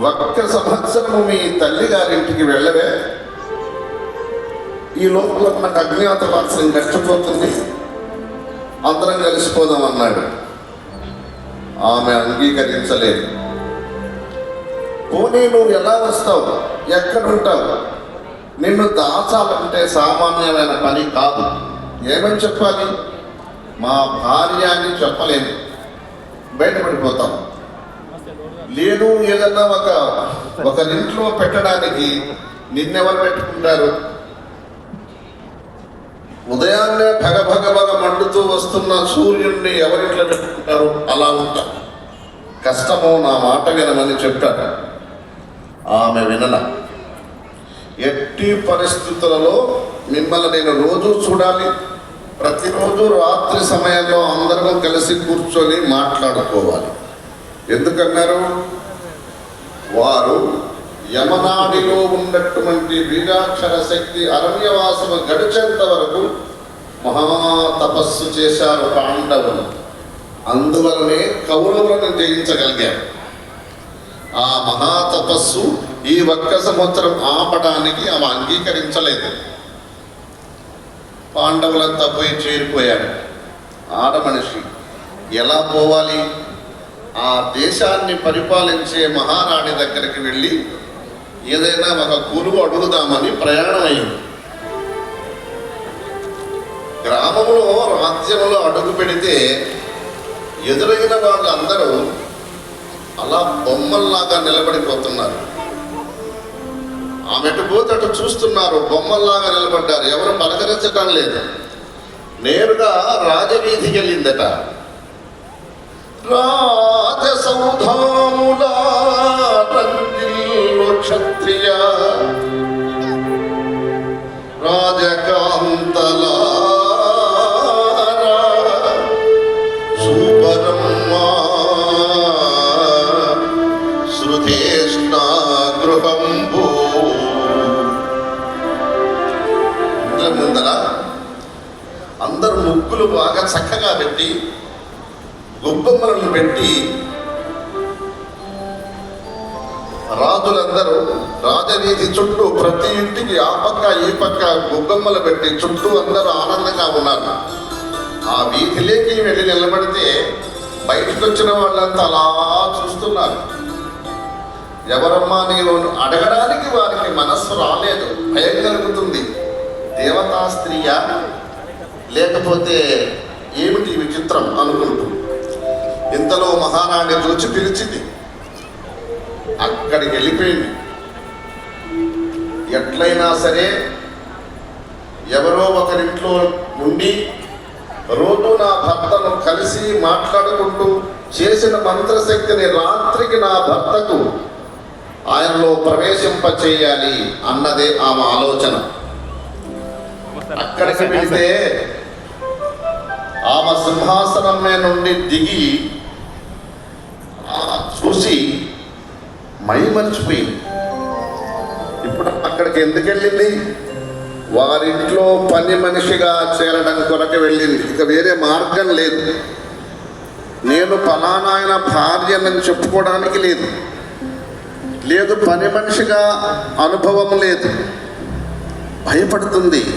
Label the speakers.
Speaker 1: ఒక్క సంవత్సరము మీ తల్లి గారింటికి వెళ్ళవే. ఈ లోపల నాకు అజ్ఞాతవాసం నష్టపోతుంది అందరం కలిసిపోదాం అన్నాడు. ఆమె అంగీకరించలేదు. పోనీ నువ్వు ఎలా వస్తావు? ఎక్కడుంటావు నిన్ను దాచాలంటే సామాన్యమైన పని కాదు. ఏమని చెప్పాలి? మా భార్య అని చెప్పలేను బయటపడిపోతాం. లేదు ఏదన్నా ఒక ఒకరింట్లో పెట్టడానికి నిన్నెవరు పెట్టుకుంటారు? ఉదయాన్నే భగ భగ భగ మండుతూ వస్తున్న సూర్యుడిని ఎవరింట్లో పెట్టుకుంటారు? అలా ఉంటా కష్టమో నా మాట వినమని చెప్పాడు. ఆమె వినల. ఎట్టి పరిస్థితులలో మిమ్మల్ని నేను రోజు చూడాలి. ప్రతిరోజు రాత్రి సమయంలో అందరం కలిసి కూర్చొని మాట్లాడుకోవాలి. ఎందుకన్నారు? వారు యమనాడిలో ఉన్నటువంటి వీరాక్షర శక్తి అరణ్యవాసము గడిచేంత వరకు మహాతపస్సు చేశారు పాండవులు. అందువలనే కౌరవులను జయించగలిగారు. ఆ మహాతపస్సు ఈ ఒక్క సంవత్సరం ఆపడానికి ఆమె అంగీకరించలేదు. పాండవులంతా పోయి చేరిపోయాడు ఆడ మనిషి ఎలా పోవాలి? ఆ దేశాన్ని పరిపాలించే మహారాణి దగ్గరికి వెళ్ళి ఏదైనా ఒక గురువు అడుగుదామని ప్రయాణం అయింది. గ్రామంలో రాజ్యంలో అడుగు పెడితే ఎదురైన వాళ్ళందరూ అలా బొమ్మల్లాగా నిలబడిపోతున్నారు. ఆమె పోతే అటు చూస్తున్నారు బొమ్మల్లాగా నిలబడ్డారు. ఎవరు పలకరించటం లేదు. నేరుగా రాజవీధికి వెళ్ళిందట రాజసౌధాములా రంజిల్లు క్షత్రియ రాజకాంతలారా సుపరమ్మా శృతేష్ణా గృహంబు ఇంట్లో ముందర అందరు ముగ్గులు బాగా చక్కగా పెట్టి గొప్పమ్మలను పెట్టి రాజులందరూ రాజవీధి చుట్టూ ప్రతి ఇంటికి ఆ పక్క ఈ పక్క గొగ్గమ్మలు పెట్టి చుట్టూ అందరూ ఆనందంగా ఉన్నారు. ఆ వీధిలోకి వెళ్ళి నిలబడితే బయటకు వచ్చిన వాళ్ళంతా అలా చూస్తున్నారు. ఎవరమ్మా నేను అడగడానికి వారికి మనస్సు రాలేదు. భయం కలుగుతుంది. దేవతా స్త్రీయా? లేకపోతే ఏమిటి విచిత్రం అనుకుంటుంది ఇంతలో మహారాణి చూచి పిలిచింది. అక్కడికి వెళ్ళిపోయింది. ఎట్లయినా సరే ఎవరో ఒకరింట్లో ఉండి రోజు నా భర్తను కలిసి మాట్లాడుకుంటూ చేసిన మంత్రశక్తిని రాత్రికి నా భర్తకు ఆయనలో ప్రవేశింపచేయాలి అన్నదే ఆమె ఆలోచన. అక్కడికి వెళ్తే ఆమె సింహాసనం నుండి దిగి చూసి మైమర్చిపోయింది. ఇప్పుడు అక్కడికి ఎందుకు వెళ్ళింది? వారింట్లో పని మనిషిగా చేరడం కొరకు వెళ్ళింది. ఇక వేరే మార్గం లేదు. నేను ఫలానా భార్యనని చెప్పుకోవడానికి లేదు. లేదు పని మనిషిగా అనుభవం లేదు. భయపడుతుంది.